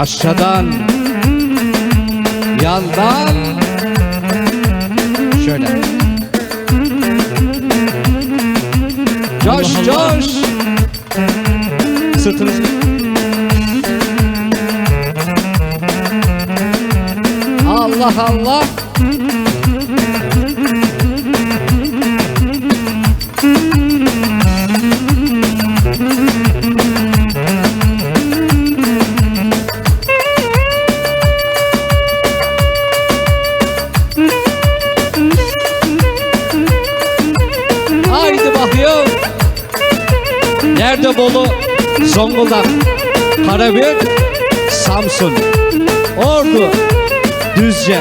Aşağıdan Yandan. Şöyle. Coş coş. Sırtınız. Allah Allah Nerede? Zonguldak, Karabük, Samsun, Ordu, Düzce.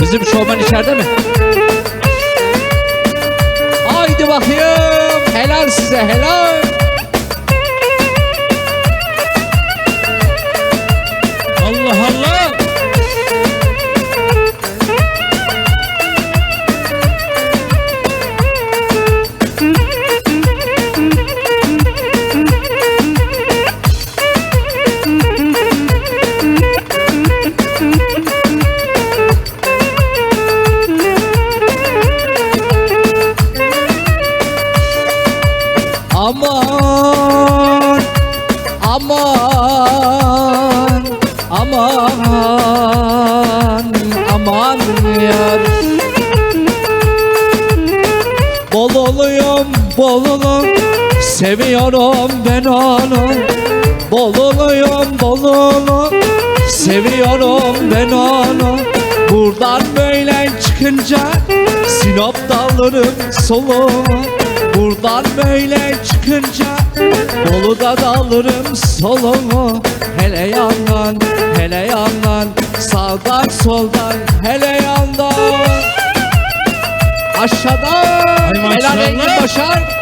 Bizim şovmen içeride mi? Aman aman aman aman yar. Bol oluyum bol olum seviyorum ben onu. Bol oluyum bol olum seviyorum ben onu. Buradan böyle çıkınca Sinop'ta alırım solumu Buradan böyle çıkınca Bolu'da da alırım solumu. Hele yandan hele yandan. Sağdan soldan hele yandan. Aşağıdan. Helal. Engin Başar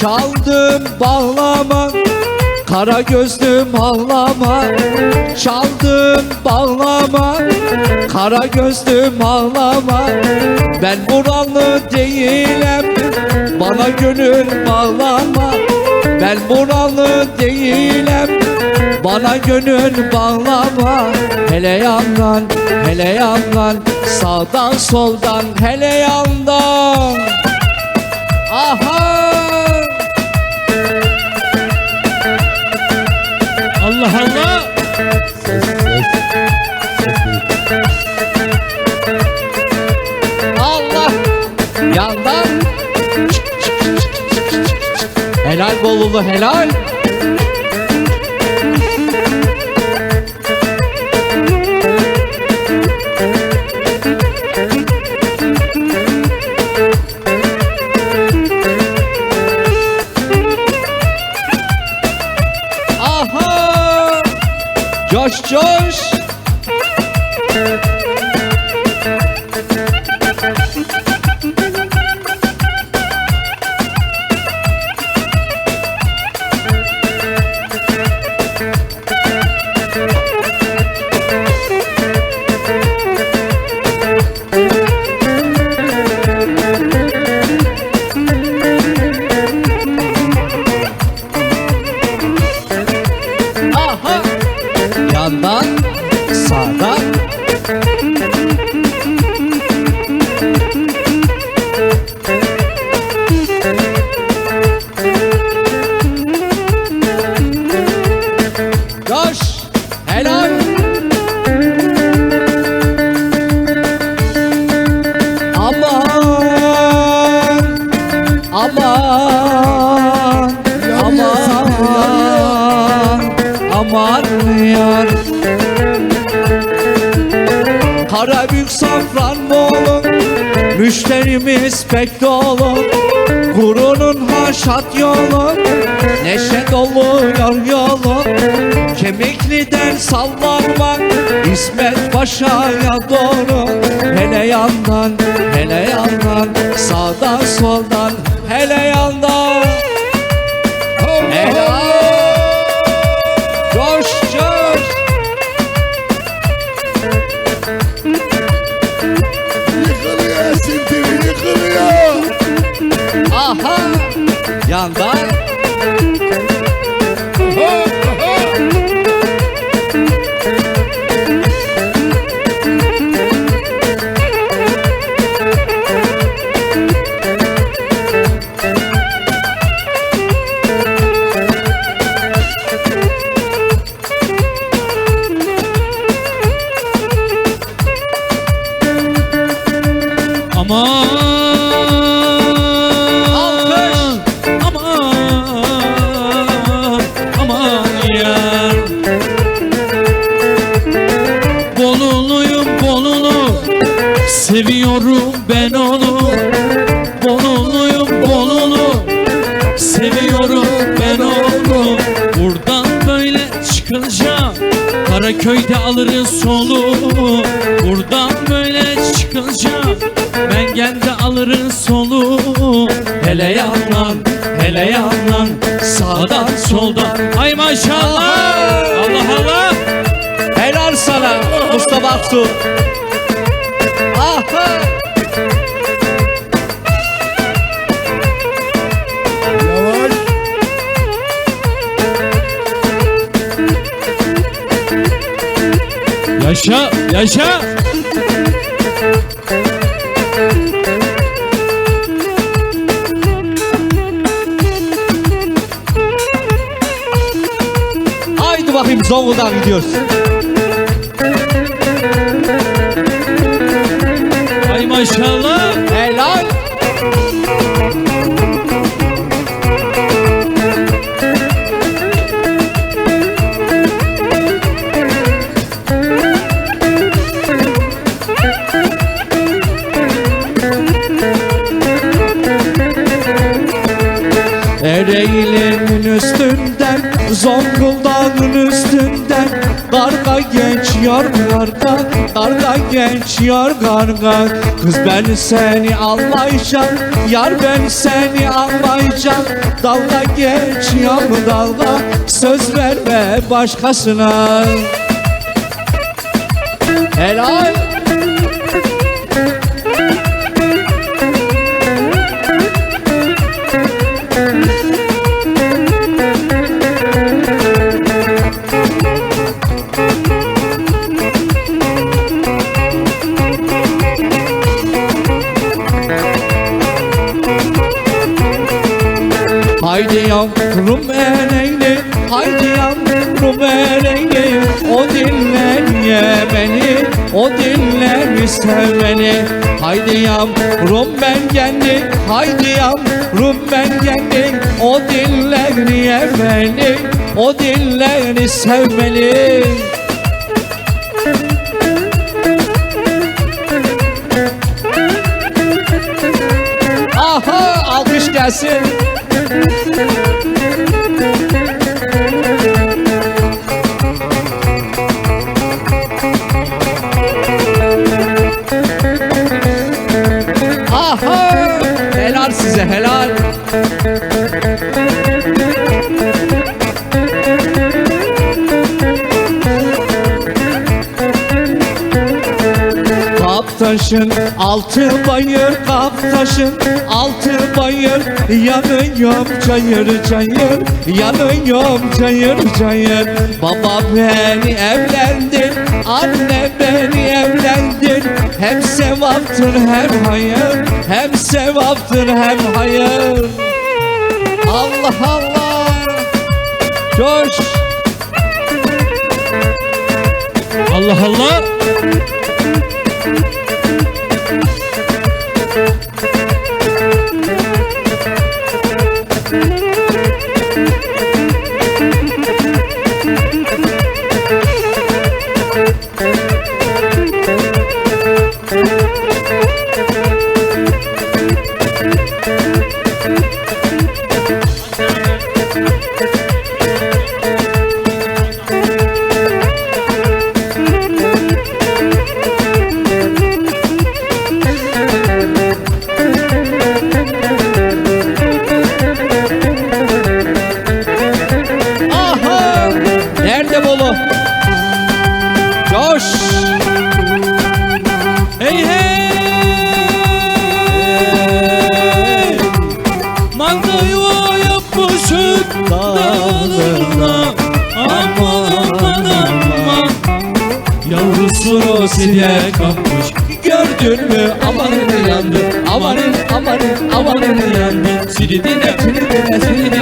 Çaldım bağlama Kara gözlüm ağlama. Çaldım bağlama Kara gözlüm ağlama. Ben buralı değilim Bana gönül bağlama. Ben buralı değilim Bana gönül bağlama. Hele yandan hele yandan Sağdan soldan hele yandan. Aha Allah Allah. Allah. Yandan. Helal bolulu helal Coş var Karabük Safranbolu Müşterimiz pek dolu. Gurunun haşat yolu Neşe dolu doluyor yolu. Kemikliden sallanmak İsmet Paşa'ya doğru. Hele yandan, hele yandan Sağdan soldan Aman Aman Aman yar Boluluyum bolulu Seviyorum ben onu Boluluyum bolulu Seviyorum ben onu Buradan böyle çıkınca Karaköy'de alırız soluğu Buradan böyle çıkınca Mengen'de alırız soluğu Hele yandan hele yandan Sağdan soldan. Ay maşallah! Allah Allah! Helal sana Mustafa Aksu. Aha. Yaşa yaşa bakayım Zonguldak'a gidiyoruz. Ay maşallah geçiyor karga Karga geçiyor karga Kız ben seni anlayacağım Yar ben seni anlayacağım. Dalga geçiyor dalga Söz verme başkasına. Helal yavrum ereğli Haydi yavrum ereğli O diller yemeni O diller sevmeni Haydi yavrum ben geldim Haydi yavrum ben geldim O diller yemeni O dilleri sevmeli Aha alkış gelsin Kaptaşın altı bayır Kaptaşın altı bayır Yanıyorum çayır çayır Yanıyorum çayır çayır. Baba beni evlendir Anne beni evlendir. Hem sevaptır hem hayır Hem sevaptır hem hayır. Allah Allah! Coş! Allah Allah Akdebolu. Coş. Hey hey. Manda yuva yapmışık dağlarına. Aman aman aman. Yavrusunu sidiye kapmış gördün mü amanını yandı amanın amanın amanını yandı Siridine siridine siridine